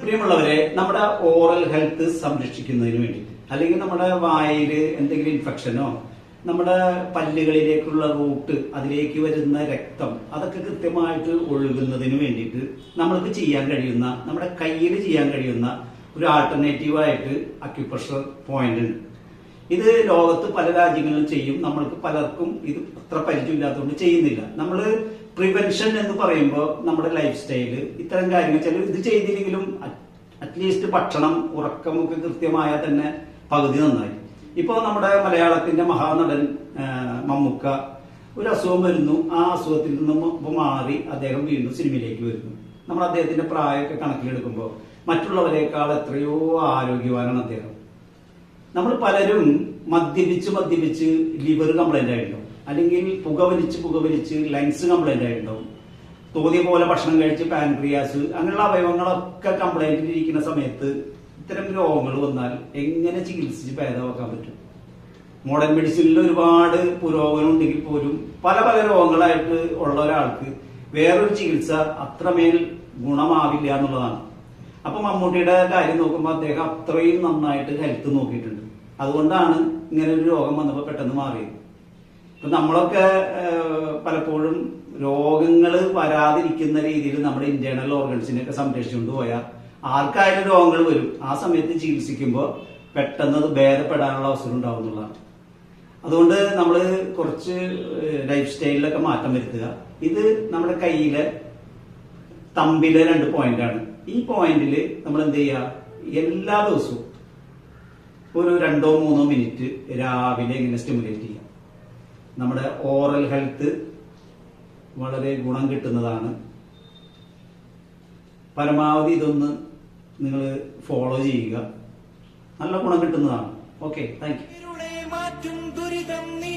പ്രിയമുള്ളവരെ നമ്മുടെ oral health സംരക്ഷിക്കുന്നതിന് വേണ്ടി അല്ലെങ്കിൽ നമ്മുടെ വായിൽ എന്തെങ്കിലും ഇൻഫെക്ഷനോ നമ്മുടെ പല്ലുകളിലേക്കുള്ള റൂട്ട് അതിലേക്ക് വരുന്ന രക്തം അതൊക്കെ കൃത്യമായിട്ട് ഒഴുകുന്നതിന് വേണ്ടിയിട്ട് നമ്മൾക്ക് ചെയ്യാൻ കഴിയുന്ന നമ്മുടെ കയ്യിൽ ചെയ്യാൻ കഴിയുന്ന ഒരു ആൾട്ടർനേറ്റീവായിട്ട് അക്യുപ്രഷർ പോയിന്റ് ഉണ്ട്. ഇത് ലോകത്ത് പല രാജ്യങ്ങളിലും ചെയ്യും. നമ്മൾക്ക് പലർക്കും ഇത് അത്ര പരിചയമില്ലാത്തതുകൊണ്ട് ചെയ്യുന്നില്ല. നമ്മൾ പ്രിവെൻഷൻ എന്ന് പറയുമ്പോൾ നമ്മുടെ ലൈഫ് സ്റ്റൈൽ ഇത്തരം കാര്യങ്ങൾ ചില ഇത് ചെയ്തില്ലെങ്കിലും അറ്റ്ലീസ്റ്റ് ഭക്ഷണം ഉറക്കമൊക്കെ കൃത്യമായാൽ തന്നെ പകുതി നന്നായി. ഇപ്പോൾ നമ്മുടെ മലയാളത്തിന്റെ മഹാനടൻ മമ്മൂക്ക ഒരു അസുഖം വരുന്നു. ആ അസുഖത്തിൽ നിന്നും മാറി അദ്ദേഹം വീണ്ടും സിനിമയിലേക്ക് വരുന്നു. നമ്മൾ അദ്ദേഹത്തിന്റെ പ്രായമൊക്കെ കണക്കിലെടുക്കുമ്പോൾ മറ്റുള്ളവരെക്കാൾ എത്രയോ ആരോഗ്യവാനാണ് അദ്ദേഹം. നമ്മൾ പലരും മദ്യപിച്ച് മദ്യപിച്ച് ലിവർ കംപ്ലൈന്റ് ആയിട്ടുണ്ടാവും അല്ലെങ്കിൽ പുകവലിച്ച് പുകവലിച്ച് ലങ്സ് കംപ്ലൈന്റ് ആയിട്ടുണ്ടാവും. തോതിയ പോലെ ഭക്ഷണം കഴിച്ച് പാൻക്രിയാസ് അങ്ങനെയുള്ള അവയവങ്ങളൊക്കെ കംപ്ലൈന്റിൽ ഇരിക്കുന്ന സമയത്ത് ഇത്തരം രോഗങ്ങൾ വന്നാൽ എങ്ങനെ ചികിത്സിച്ച് ഭേദമാക്കാൻ പറ്റും? മോഡേൺ മെഡിസിനിൽ ഒരുപാട് പുരോഗമനം ഉണ്ടെങ്കിൽ പോലും പല പല രോഗങ്ങളായിട്ട് ഉള്ള ഒരാൾക്ക് വേറൊരു ചികിത്സ അത്രമേൽ ഗുണമാവില്ല എന്നുള്ളതാണ്. അപ്പൊ മമ്മൂട്ടിയുടെ കാര്യം നോക്കുമ്പോൾ അദ്ദേഹം അത്രയും നന്നായിട്ട് ഹെൽത്ത് നോക്കിയിട്ടുണ്ട്. അതുകൊണ്ടാണ് ഇങ്ങനെ ഒരു രോഗം വന്നപ്പോൾ പെട്ടെന്ന് മാറിയത്. ഇപ്പൊ നമ്മളൊക്കെ പലപ്പോഴും രോഗങ്ങൾ വരാതിരിക്കുന്ന രീതിയിൽ നമ്മുടെ ഇന്റേണൽ ഓർഗൻസിനെയൊക്കെ സംരക്ഷിച്ചുകൊണ്ട് പോയാൽ ആർക്കായാലും രോഗങ്ങൾ വരും. ആ സമയത്ത് ചികിത്സിക്കുമ്പോൾ പെട്ടെന്ന് അത് ഭേദപ്പെടാനുള്ള അവസരം ഉണ്ടാവുന്നതാണ് അതുകൊണ്ട് നമ്മൾ കുറച്ച് ലൈഫ് സ്റ്റൈലിലൊക്കെ മാറ്റം വരുത്തുക. ഇത് നമ്മുടെ കയ്യിലെ തമ്പിലെ രണ്ട് പോയിന്റാണ് ഈ പോയിന്റിൽ നമ്മൾ എന്ത് ചെയ്യുക എല്ലാ ദിവസവും ഒരു രണ്ടോ മൂന്നോ മിനിറ്റ് രാവിലെ ഇങ്ങനെ സ്റ്റിമുലേറ്റ് ചെയ്യാം. നമ്മുടെ ഓറൽ ഹെൽത്ത് വളരെ ഗുണം കിട്ടുന്നതാണ്. പരമാവധി ഇതൊന്ന് നിങ്ങൾ ഫോളോ ചെയ്യുക. നല്ല ഗുണം കിട്ടുന്നതാണ്. Okay thank you. മാറ്റും ദുരിതം നീ